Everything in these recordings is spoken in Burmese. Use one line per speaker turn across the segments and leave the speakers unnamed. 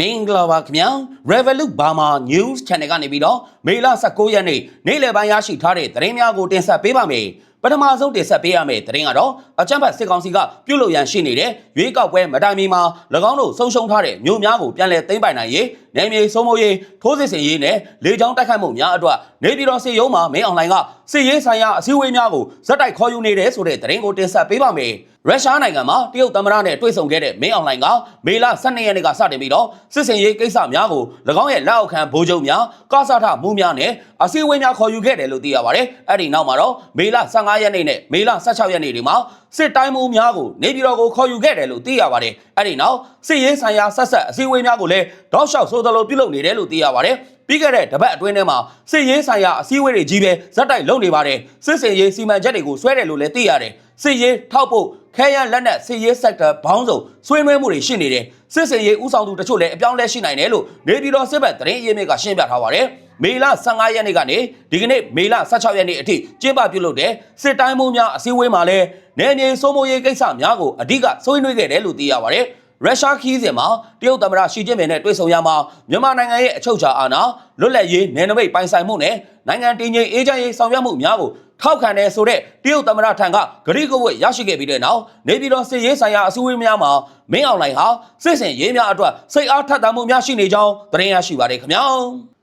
မင်္ဂလာပါခင်ဗျာ Revolut Burma News Channel ကနေပြီးတော့မေလ19ရက်နေ့နေ့လယ်ပိုင်းရရှိထားတဲ့သတင်းများကိုတင်ဆက်ပေးပါမယ်ပထမဆုံးတင်ဆက်ပေးရမယ့်သတင်းကတော့အကြမ်းဖက်စစ်ကောင်စီကပြုလုပ်ရန်ရှိနေတဲ့ရွေးကောက်ပွဲမတိုင်မီမှာ၎င်းတို့ဆုံးရှုံးထားတဲ့မြို့များကိုပြန်လည်သိမ်းပိုင်နိုင်ရေးနယ်မြေစိုးမိုးရေးထိုးစစ်ဆင်ရေးနဲ့လေကြောင်းတိုက်ခိုက်မှုများအတွက်နေပြည်တော်စစ်ရုံးမှာမင်းအွန်လိုင်းကစစ်ရေးဆိုင်ရာအစည်းအဝေးများကိုဇက်တိုက်ခေါ်ယူနေတယ်ဆိုတဲ့သတင်းကိုတင်ဆက်ပေးပါမယ် ရုရှားနိုင်ငံမှာတရုတ်သမ္မတနဲ့တွေ့ဆုံခဲ့တဲ့မင်းအွန်လိုင်းကမေလ12ရက်နေ့ကစတင်ပြီးတော့စစ်စင်ရေးကိစ္စများကို၎င်းရဲ့လက်အောက်ခံဗိုလ်ချုပ်များကာစာထမှုများနဲ့အစည်းအဝေးများခေါ်ယူခဲ့တယ်လို့သိရပါတယ်။အဲ့ဒီနောက်မှာတော့မေလ15ရက်နေ့နဲ့မေလ16ရက်နေ့တွေမှာစစ်တိုင်းမှုများကိုနေပြည်တော်ကိုခေါ်ယူခဲ့တယ်လို့သိရပါတယ်။အဲ့ဒီနောက်စစ်ရေးဆိုင်ရာဆက်ဆက်အစည်းအဝေးများကိုလည်းတောက်လျှောက်ဆိုသလိုပြုလုပ်နေတယ်လို့သိရပါတယ်။ ပြီးခဲ့တဲ့တပတ်အတွင်းထဲမှာစစ်ရေးဆိုင်ရာအစည်းအဝေးတွေကြီးပဲဇက်တိုက်လုပ်နေပါတယ်စစ်စင်ရေးစီမံချက်တွေကိုဆွဲတယ်လို့လည်းသိရတယ်စစ်ရေးထောက်ဖို့ခဲယမ်းလက်နက်စစ်ရေး sector ဘောင်းစုံဆွေးနွေးမှုတွေရှိနေတယ်စစ်စင်ရေးဥဆောင်သူတချို့လည်းအပြောင်းလဲရှိနိုင်တယ်လို့နေပြည်တော်စစ်ဘက်သတင်းရင်းမြစ်ကရှင်းပြထားပါတယ်မေလ15ရက်နေ့ကနေဒီကနေ့မေလ16ရက်နေ့အထိကျင်းပပြုလုပ်တဲ့စစ်တိုင်းမှုများအစည်းအဝေးမှာလည်းနယ်မြေစိုးမိုးရေးကိစ္စများကိုအဓိကဆွေးနွေးခဲ့တယ်လို့သိရပါတယ် ရုရှားခီးစဉ်မှာတရုတ်သမ္မတရှီကျင်းပင်နဲ့တွေ့ဆုံရမှာမြန်မာနိုင်ငံရဲ့အချုပ်အခြာအာဏာလွတ်လပ်ရေးနယ်နိမိတ်ပိုင်ဆိုင်မှုနဲ့နိုင်ငံတည်ငြိမ်အေးချမ်းရေးဆောင်ရွက်မှုများကိုထောက်ခံတယ်ဆိုတဲ့တရုတ်သမ္မတထံကဂရိကဝတ်ရရှိခဲ့ပြီးတဲ့နောက်နေပြည်တော်စစ်ရေးဆိုင်ရာအစည်းအဝေးများမှာမင်းအောင်လှိုင်ဟာစစ်စင်ရေးများအတွက်စိတ်အားထက်သန်မှုများရှိနေကြောင်းသတင်းရရှိပါတယ်ခင်ဗျာ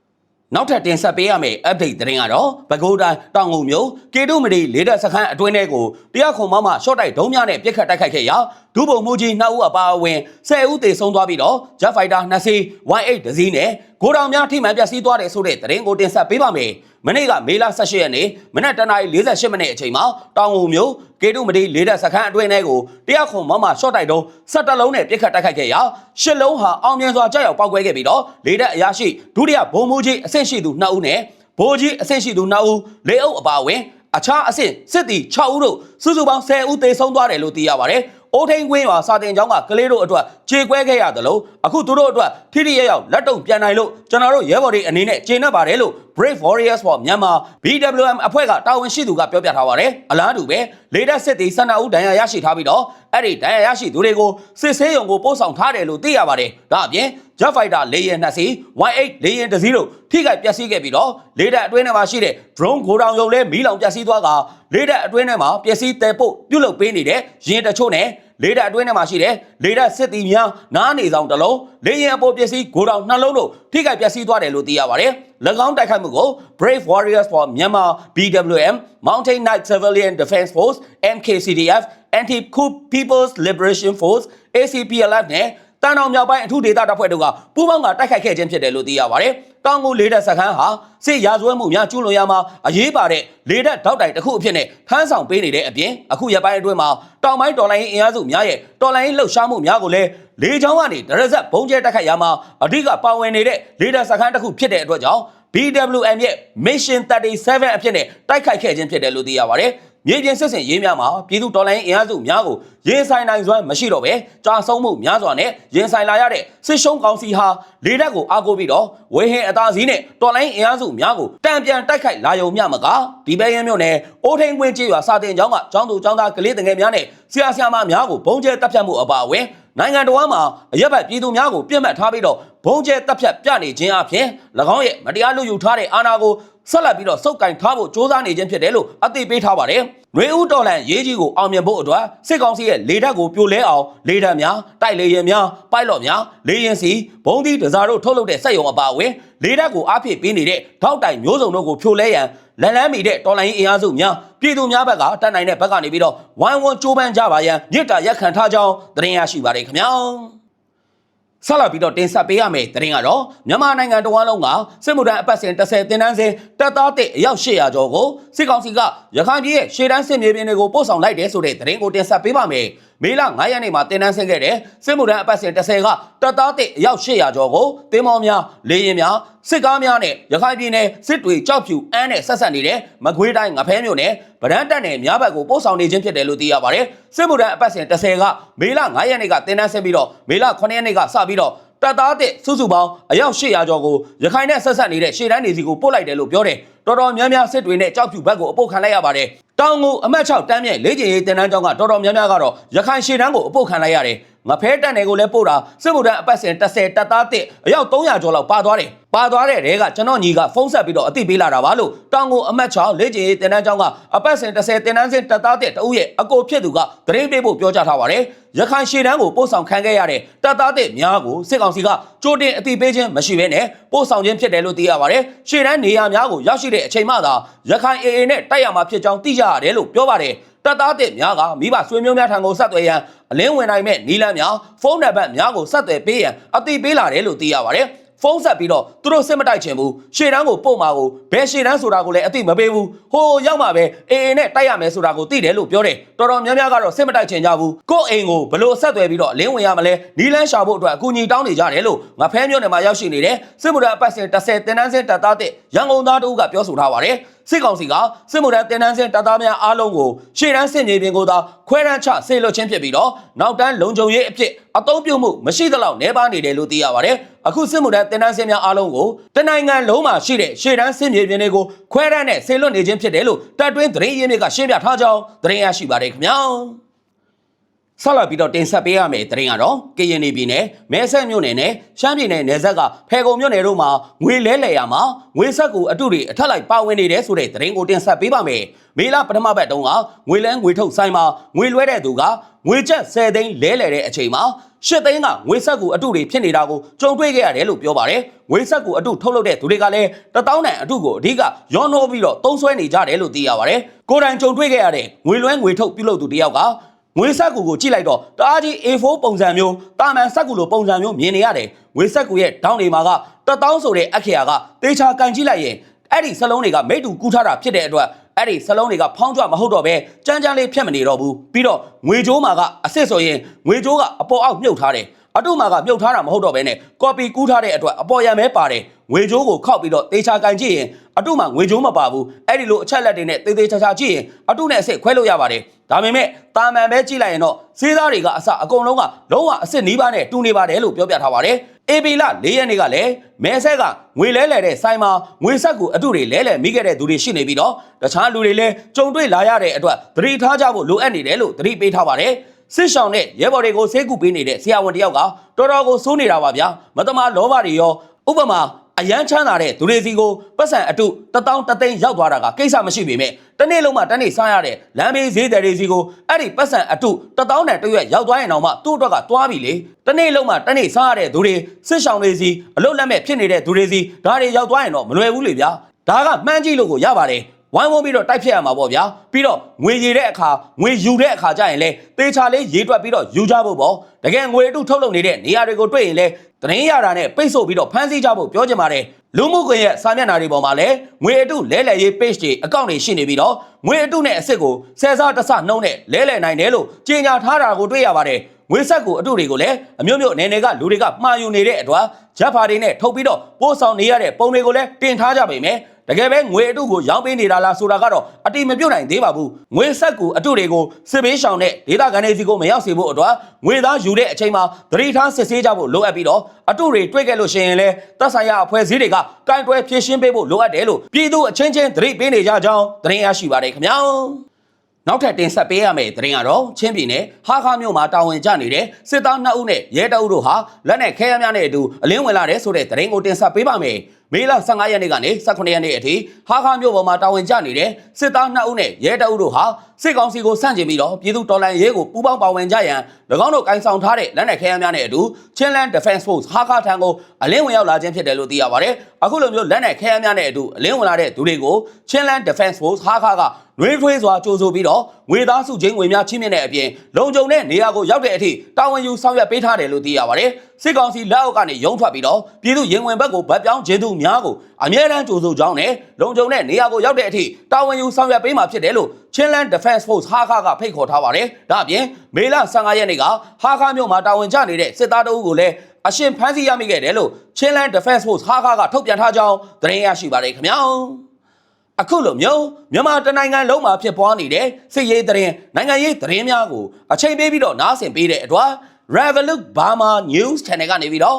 နောက်ထပ်တင်ဆက်ပေးရမယ့် update သတင်းကတော့ပဲခူးတိုင်းတောင်ငုံမြို့ကေတုမတီလေးတပ်စခန်းအတွင်းထဲကိုတရားခုံမမရှော့တိုက်ဒုံးများနဲ့ပြစ်ခတ်တိုက်ခိုက်ခဲ့ရာဒုဗိုလ်မှူးကြီး2ဦးအပါအဝင်10ဦးသေဆုံးသွားပြီးတော့ Jet Fighter 2စီး Y8 တစ်စီးနဲ့ဂိုးတောင်များထိမှန်ပျက်စီးသွားတယ်ဆိုတဲ့သတင်းကိုတင်ဆက်ပေးပါမယ်။ မနေ့ကမေလ18ရက်နေ့မနက်တနာရီ48မိနစ်အချိန်မှာတောင်ငုံမြို့ကေတုမတီလေးတပ်စခန်းအတွင်းထဲကိုတရားခုံမမရှော့တိုက်ဒုံး17လုံးနဲ့ပြစ်ခတ်တိုက်ခိုက်ခဲ့ရာ10လုံးဟာအောင်မြင်စွာကြောက်ရောက်ပောက်ကွဲခဲ့ပြီးတော့လေးတပ်အရာရှိဒုတိယဗိုလ်မှူးကြီးအဆင့်ရှိသူ2ဦးနဲ့ဗိုလ်ကြီးအဆင့်ရှိသူ2ဦးလေးအုပ်အပါအဝင်အခြားအဆင့်စစ်တီ6ဦးတို့စုစုပေါင်း10ဦးသေဆုံးသွားတယ်လို့သိရပါတယ်။ အိုးထိန်ကွင်းရွာစာတင်ကျောင်းကကလေးတို့အတွက်ခြေကွဲခဲ့ရတယ်လို့အခုသူတို့အတွက်ထိထိရရောက်လက်တုံပြန်နိုင်လို့ကျွန်တော်တို့ရဲဘော်တွေအနေနဲ့ကျေနပ်ပါတယ်လို့ Brave Warriors for Myanmar BWM အဖွဲ့ကတာဝန်ရှိသူကပြောပြထားပါတယ်။အလားတူပဲလေတပ်စစ်တီ12ဦးဒဏ်ရာရရှိထားပြီးတော့အဲ့ဒီဒဏ်ရာရရှိသူတွေကိုစစ်ဆေးရုံကိုပို့ဆောင်ထားတယ်လို့သိရပါတယ်။ဒါအပြင် Jet Fighter လေယာဉ်2စီး Y8 လေယာဉ်တစ်စီးတို့ထိခိုက်ပျက်စီးခဲ့ပြီးတော့လေတပ်အတွင်းထဲမှာရှိတဲ့ drone ဂိုဒေါင်ရုံလည်းမီးလောင်ပျက်စီးသွားကလေတပ်အတွင်းထဲမှာပျက်စီးတဲ့ပို့ပြုတ်လုပေးနေတဲ့ရင်တချို့နဲ့လေတပ်အတွင်းထဲမှာရှိတဲ့လေတပ်စစ်သည်များနားနေဆောင်တစ်လုံးလေယာဉ်အပေါ်ပစ္စည်းဂိုဒေါင်နှလုံးတို့ထိခိုက်ပျက်စီးသွားတယ်လို့သိရပါတယ်။၎င်းတိုက်ခိုက်မှုကို Brave Warriors for Myanmar BWM Mountain Knight Civilian Defense Force MKCDF Anti-Coup People's Liberation Force ACPLF နဲ့ တန်တော်မြောက်ပိုင်းအထူးဒေသတပ်ဖွဲ့တို့ကပူးပေါင်းကတိုက်ခိုက်ခဲ့ခြင်းဖြစ်တယ်လို့သိရပါတယ်။တောင်ကိုလေးတပ်စခန်းဟာစစ်ရာဇဝတ်မှုများကျူးလွန်ရမှာအရေးပါတဲ့လေးတပ်တောက်တိုင်တစ်ခုအဖြစ်နဲ့ထမ်းဆောင်ပေးနေတဲ့အပြင်အခုရပိုင်းအတွင်းမှာတောင်ပိုင်းတော်လိုင်းအင်အားစုများရဲ့တော်လိုင်းလှုပ်ရှားမှုများကိုလည်းလေးချောင်းကနေဒရဇက်ဘုံကျဲတိုက်ခိုက်ရမှာအဓိကပါဝင်နေတဲ့လေးတပ်စခန်းတစ်ခုဖြစ်တဲ့အတွက်ကြောင့် BWM ရဲ့ Mission 37အဖြစ်နဲ့တိုက်ခိုက်ခဲ့ခြင်းဖြစ်တယ်လို့သိရပါတယ်။ မြေပြင်စစ်စင်ရေးများမှာပြည်သူတော်လှန်ရေးအင်အားစုများကိုရင်ဆိုင်နိုင်စွမ်းမရှိတော့ပဲကြာဆုံးမှုများစွာနဲ့ရင်ဆိုင်လာရတဲ့စစ်ရှုံးကောင်စီဟာလေတပ်ကိုအားကိုးပြီးတော့ဝေဟင်အသာစီးနဲ့တော်လှန်ရေးအင်အားစုများကိုတံပြန်တိုက်ခိုက်လာယုံမျှမကဒီပဲရင်မြို့နယ်အိုးထိန်ကွင်းကျေးရွာစာတင်ကျောင်းကကျောင်းသူကျောင်းသားကလေးတငယ်များနဲ့ဆရာဆရာမများကိုဘုံကျဲတပ်ဖြတ်မှုအပါအဝင်နိုင်ငံတော်မှာအရက်ဘတ်ပြည်သူများကိုပြစ်မှတ်ထားပြီးတော့ဘုံကျဲတပ်ဖြတ်ပြနေခြင်းအပြင်၎င်းရဲ့မတရားလူယူထားတဲ့အာဏာကို ဆက်လက်ပြီးတော့စုပ်ကင်ထားဖို့စ조사နေခြင်းဖြစ်တယ်လို့အသိပေးထားပါတယ်။နှွေဦးတော်လန်ရေးကြီးကိုအောင်မြင်ဖို့အတွက်စစ်ကောင်စီရဲ့လေတပ်ကိုပြိုလဲအောင်လေတပ်များတိုက်လေယာဉ်များပိုက်လော့များလေယာဉ်စီဘုံဒီဒဇာတို့ထုတ်လုပ်တဲ့စက်ရုံအပါအဝင်လေတပ်ကိုအားဖြည့်ပေးနေတဲ့ထောက်တိုင်မျိုးစုံတို့ကိုဖြိုလဲရန်လန်လန်းမီတဲ့တော်လိုင်းအင်အားစုများပြည်သူများဘက်ကတတ်နိုင်တဲ့ဘက်ကနေပြီးတော့ဝိုင်းဝန်းကြိုးပမ်းကြပါရန်မြစ်တာရက်ခံထားကြောင်းသတင်းရရှိပါတယ်ခင်ဗျာ။ ဆက်လက်ပြီးတော့တင်ဆက်ပေးရမယ့်သတင်းကတော့မြန်မာနိုင်ငံတော်ဝန်လုံးကစစ်မှုထမ်းအပတ်စဉ်30တင်တန်းစဉ်တပ်သားတဲ့အယောက်800ကျော်ကိုစစ်ကောင်စီကရခိုင်ပြည်ရဲ့ရှေ့တန်းစစ်မြေပြင်တွေကိုပို့ဆောင်လိုက်တယ်ဆိုတဲ့သတင်းကိုတင်ဆက်ပေးပါမယ်။ မေလ9ရက်နေ့မှာတင်တန်းဆင်းခဲ့တဲ့စစ်မှုထမ်းအပတ်စဉ်30ကတပ်သားတဲ့အယောက်800ကျော်ကိုတင်းမောင်းများလေရင်များစစ်ကားများနဲ့ရခိုင်ပြည်နယ်စစ်တွေကြောက်ဖြူအန်းနဲ့ဆက်ဆက်နေတဲ့မကွေးတိုင်းငဖဲမြို့နယ်ဗဒန်းတက်နယ်များဘက်ကိုပို့ဆောင်နေခြင်းဖြစ်တယ်လို့သိရပါတယ်။စစ်မှုထမ်းအပတ်စဉ်30ကမေလ9ရက်နေ့ကတင်တန်းဆင်းပြီးတော့မေလ9ရက်နေ့ကစပြီးတော့တပ်သားတဲ့စုစုပေါင်းအယောက်800ကျော်ကိုရခိုင်နဲ့ဆက်ဆက်နေတဲ့ရှေ့တန်းနေစီကိုပို့လိုက်တယ်လို့ပြောတယ်။တော်တော်များများစစ်တွေနဲ့ကြောက်ဖြူဘက်ကိုအပုတ်ခံလိုက်ရပါတယ်။ တောင်ကိုအမတ်6တန်းမြဲလေးကျင်ရေးတင်တန်းကျောင်းကတော်တော်များများကတော့ရခိုင်ရှေ့တန်းကိုအပုတ်ခံလိုက်ရတယ်ငဖဲတက်နယ်ကိုလည်းပို့တာစစ်မှုထမ်းအပတ်စဉ်30တက်သားတစ်အယောက်300ကျော်လောက်ပါသွားတယ် ပါသွားတဲ့တဲကကျွန်တော်ညီကဖုန်းဆက်ပြီးတော့အသိပေးလာတာပါလို့တောင်ကိုအမတ်6လေးကျင်ရေးတင်တန်းကျောင်းကအပတ်စဉ်30တင်တန်းစဉ်တက်သားတစ်တဦးရဲ့အကိုဖြစ်သူကသတင်းပေးဖို့ပြောကြားထားပါတယ်ရခိုင်ရှေ့တန်းကိုပို့ဆောင်ခံခဲ့ရတဲ့တက်သားတစ်များကိုစစ်ကောင်စီကကြိုတင်အသိပေးခြင်းမရှိဘဲနဲ့ပို့ဆောင်ခြင်းဖြစ်တယ်လို့သိရပါတယ်ရှေ့တန်းနေရာများကိုရောက်ရှိတဲ့အချိန်မှသာရခိုင် AA နဲ့တိုက်ရမှာဖြစ်ကြောင်းသိကြရတယ်လို့ပြောပါတယ်တပ်သားတစ်များကမိဘဆွေမျိုးများထံကိုဆက်သွယ်ရန်အလင်းဝင်နိုင်မဲ့နီလန်းများဖုန်းနံပါတ်များကိုဆက်သွယ်ပေးရန်အသိပေးလာတယ်လို့သိရပါတယ် ဖုန်းဆက်ပြီးတော့သူတို့စစ်မတိုက်ချင်ဘူးရှေ့တန်းကိုပို့မှာကိုဘယ်ရှေ့တန်းဆိုတာကိုလည်းအသိမပေးဘူးဟိုရောက်မှာပဲအေအေနဲ့တိုက်ရမယ်ဆိုတာကိုသိတယ်လို့ပြောတယ်တော်တော်များများကတော့စစ်မတိုက်ချင်ကြဘူးကိုယ့်အိမ်ကိုဘလို့ဆက်သွယ်ပြီးတော့အလင်းဝင်ရမလဲနီလန်းရှာဖို့အတွက်အကူအညီတောင်းနေကြတယ်လို့ငါဖဲမြို့နယ်မှာရောက်ရှိနေတဲ့စစ်မှုထမ်းအပတ်စဉ်30တင်တန်းစင်တပ်သားတဲ့ရန်ကုန်သားတို့ကပြောဆိုထားပါတယ် စစ်ကောင်စီကစစ်မှုထမ်းတင်တန်းစင်တပ်သားများအားလုံးကိုရှေ့တန်းစစ်မြေပြင်ကိုသာခွဲတန်းချဆေလွတ်ခြင်းဖြစ်ပြီးတော့နောက်တန်းလုံခြုံရေးအဖြစ်အသုံးပြုမှုမရှိသလောက်နှဲပါနေတယ်လို့သိရပါတယ်အခုစစ်မှုထမ်းတင်တန်းစင်များအားလုံးကိုတနိုင်ငံလုံးမှာရှိတဲ့ရှေ့တန်းစစ်မြေပြင်တွေကိုခွဲတန်းနဲ့ဆေလွတ်နေခြင်းဖြစ်တယ်လို့တပ်တွင်းသတင်းရင်းမြစ်ကရှင်းပြထားကြောင်းသတင်းရရှိပါတယ်ခင်ဗျာ ဆက်လက်ပြီးတော့တင်ဆက်ပေးရမယ့်သတင်းကတော့ကရင်ပြည်နယ်မဲဆက်မြို့နယ်နဲ့ရှမ်းပြည်နယ်နယ်စပ်ကဖေကုံမြို့နယ်တို့မှာငွေလဲလှယ်ရမှာငွေဆက်ကူအတုတွေအထက်လိုက်ပါဝင်နေတဲ့ဆိုတဲ့သတင်းကိုတင်ဆက်ပေးပါမယ်။မေလပထမဘက်တုန်းကငွေလဲငွေထုတ်ဆိုင်မှာငွေလွှဲတဲ့သူကငွေကျပ်10သိန်းလဲလှယ်တဲ့အချိန်မှာရှစ်သိန်းကငွေဆက်ကူအတုတွေဖြစ်နေတာကိုကြုံတွေ့ခဲ့ရတယ်လို့ပြောပါတယ်။ငွေဆက်ကူအတုထုတ်လုပ်တဲ့သူတွေကလည်းတပေါင်းတန်အတုကိုအဓိကရောနှောပြီးတော့သုံးဆွဲနေကြတယ်လို့သိရပါတယ်။ကိုယ်တိုင်ကြုံတွေ့ခဲ့ရတဲ့ငွေလွှဲငွေထုတ်ပြုလုပ်သူတယောက်က ငွေဆက်ကူကိုကြည့်လိုက်တော့တအားကြီး A4 ပုံစံမျိုးတာမန်ဆက်ကူလိုပုံစံမျိုးမြင်နေရတယ်ငွေဆက်ကူရဲ့ဒေါင်းတွေမှာကတတောင်းဆိုတဲ့အခရာကတေချာကန်ကြည့်လိုက်ရင်အဲ့ဒီစလုံးတွေကမိတူကူးထားတာဖြစ်တဲ့အတွက်အဲ့ဒီစလုံးတွေကဖောင်းကြမဟုတ်တော့ပဲကြမ်းကြမ်းလေးဖြတ်မနေတော့ဘူးပြီးတော့ငွေကြိုးမှာကအစ်စ်ဆိုရင်ငွေကြိုးကအပေါ်အောက်မြုပ်ထားတယ် အတုမာကမြုပ်ထားတာမဟုတ်တော့ဘဲနဲ့ကော်ပီကူးထားတဲ့အတွက်အပေါ်ရံမဲပါတယ်ငွေကြိုးကိုခောက်ပြီးတော့တေချာကန်ကြည့်ရင်အတုမာငွေကြိုးမပါဘူးအဲ့ဒီလိုအချက်လက်တွေနဲ့တေးသေးချာချာကြည့်ရင်အတုနဲ့အစ်စ်ခွဲလို့ရပါတယ်ဒါပေမဲ့တာမန်ပဲကြည့်လိုက်ရင်တော့ဈေးသားတွေကအစအကုန်လုံးကလုံးဝအစ်စ်နီးပါးနဲ့တူနေပါတယ်လို့ပြောပြထားပါတယ်အေပီလ၄ရက်နေ့ကလည်းမဲဆက်ကငွေလဲလှယ်တဲ့ဆိုင်မှာငွေဆက်ကူအတုတွေလဲလှယ်မိခဲ့တဲ့သူတွေရှိနေပြီးတော့တခြားလူတွေလည်းကြုံတွေ့လာရတဲ့အတွက်သတိထားကြဖို့လိုအပ်နေတယ်လို့သတိပေးထားပါတယ် စစ်ဆောင်နဲ့ရဲဘော်တွေကိုဆေးကူပေးနေတဲ့ဆရာဝန်တယောက်ကတော်တော်ကိုစိုးနေတာပါဗျာမတမာလောဘတွေရောဥပမာအရန်ချမ်းသာတဲ့သူတွေစီကိုပတ်စံအတုတထောင်တသိန်းရောက်သွားတာကကိစ္စမရှိပေမဲ့တနေ့လုံးမှတနေ့စားရတဲ့လမ်းဘေးဈေးတယ်တွေစီကိုအဲ့ဒီပတ်စံအတုတထောင်နဲ့တရွက်ရောက်သွားရင်တော့မှသူ့အတွက်ကသွားပြီလေတနေ့လုံးမှတနေ့စားရတဲ့သူတွေစစ်ဆောင်တွေစီအလုတ်လက်မဲ့ဖြစ်နေတဲ့သူတွေစီဒါတွေရောက်သွားရင်တော့မလွယ်ဘူးလေဗျာဒါကမှန်းကြည့်လို့ကိုရပါတယ် ဝိုင်းဝန်းပြီးတော့တိုက်ဖြတ်ရမှာပေါ့ဗျာပြီးတော့ငွေရည်တဲ့အခါငွေယူတဲ့အခါကျရင်လေတေချာလေးရေးတွက်ပြီးတော့ယူကြဖို့ပေါ့တကယ်ငွေအတုထုတ်လုပ်နေတဲ့နေရာတွေကိုတွေ့ရင်လေသတင်းရတာနဲ့ပိတ်ဆို့ပြီးတော့ဖမ်းဆီးကြဖို့ပြောချင်ပါတယ်လူမှုကွန်ရက်စာမျက်နှာတွေပေါ်မှာလည်းငွေအတုလဲလှယ်ရေး page တွေအကောင့်တွေရှိနေပြီးတော့ငွေအတုနဲ့အစ်စ်ကိုဆယ်စားတစ်ဆနှုံးနဲ့လဲလှယ်နိုင်တယ်လို့ကြေညာထားတာကိုတွေ့ရပါတယ်ငွေဆက်ကိုအတုတွေကိုလည်းအမျိုးမျိုးအနေနဲ့ကလူတွေကမှားယူနေတဲ့အတွက်ဂျက်ဖာတွေနဲ့ထုတ်ပြီးတော့ပို့ဆောင်နေရတဲ့ပုံတွေကိုလည်းတင်ထားကြပါမယ် တကယ်ပဲငွေအတုကိုရောင်းပေးနေတာလားဆိုတာကတော့အတိမပြုတ်နိုင်သေးပါဘူးငွေဆက်ကူအတုတွေကိုစစ်ဘေးရှောင်တဲ့ဒေသခံတွေစီကိုမရောက်စေဖို့အတွက်ငွေသားယူတဲ့အချိန်မှာသတိထားစစ်ဆေးကြဖို့လိုအပ်ပြီးတော့အတုတွေတွေ့ခဲ့လို့ရှိရင်လည်းသက်ဆိုင်ရာအဖွဲ့အစည်းတွေကကင်တွယ်ဖြည့်ရှင်းပေးဖို့လိုအပ်တယ်လို့ပြည်သူအချင်းချင်းသတိပေးနေကြကြောင်းသတင်းရရှိပါတယ်ခင်ဗျာနောက်ထပ်တင်ဆက်ပေးရမယ့်သတင်းကတော့ချင်းပြည်နယ်ဟာခါမြို့မှာတာဝန်ကျနေတဲ့စစ်သား2ဦးနဲ့ရဲတအုပ်တို့ဟာလက်နက်ခဲယမ်းများနဲ့အတူအလင်းဝင်လာတဲ့ဆိုတဲ့သတင်းကိုတင်ဆက်ပေးပါမယ်။ မေလ15ရက်နေ့ကနေ18ရက်နေ့အထိဟာခါမြို့ပေါ်မှာတာဝန်ကျနေတဲ့စစ်သား2ဦးနဲ့ရဲတအုပ်တို့ဟာစစ်ကောင်စီကိုစန့်ကျင်ပြီးတော့ပြည်သူတော်လှန်ရေးကိုပူးပေါင်းပါဝင်ကြရန်၎င်းတို့ကင်ဆောင်ထားတဲ့လက်နက်ခဲယမ်းများနဲ့အတူ Chinland Defense Force ဟာခါထံကိုအလင်းဝင်ရောက်လာခြင်းဖြစ်တယ်လို့သိရပါတယ်။အခုလိုမျိုးလက်နက်ခဲယမ်းများနဲ့အတူအလင်းဝင်လာတဲ့သူတွေကို Chinland Defense Force ဟာခါကနှွေးထွေးစွာကြိုးဆိုပြီးတော့ငွေသားစုချင်းငွေများချင်းမြင့်တဲ့အပြင်လုံခြုံတဲ့နေရာကိုရောက်တဲ့အထိတာဝန်ယူဆောင်ရွက်ပေးထားတယ်လို့သိရပါတယ်။စစ်ကောင်စီလက်အောက်ကနေရုံးထွက်ပြီးတော့ပြည်သူရင်ဝင်ဘက်ကိုဗတ်ပြောင်းခြင်းသူများကိုအမြဲတမ်းကြိုးဆိုကြောင်းနဲ့လုံခြုံတဲ့နေရာကိုရောက်တဲ့အထိတာဝန်ယူဆောင်ရွက်ပေးမှာဖြစ်တယ်လို့ Chinland Defense Force ဟာခါကဖိတ်ခေါ်ထားပါတယ်။ဒါအပြင်မေလ15ရက်နေ့ကဟာခါမြို့မှာတာဝန်ကျနေတဲ့စစ်သားတအုပ်ကိုလည်းအရှင်ဖမ်းဆီးရမိခဲ့တယ်လို့ Chinland Defense Force ဟာခါကထုတ်ပြန်ထားကြောင်းသတင်းရရှိပါတယ်ခင်ဗျာ။အခုလိုမျိုးမြန်မာတနိုင်ငံလုံးမှာဖြစ်ပွားနေတဲ့စစ်ရေးသတင်းနိုင်ငံရေးသတင်းများကိုအချိန်ပေးပြီးတော့နားဆင်ပေးတဲ့အတွက် Revolut Burma News Channel ကနေပြီးတော့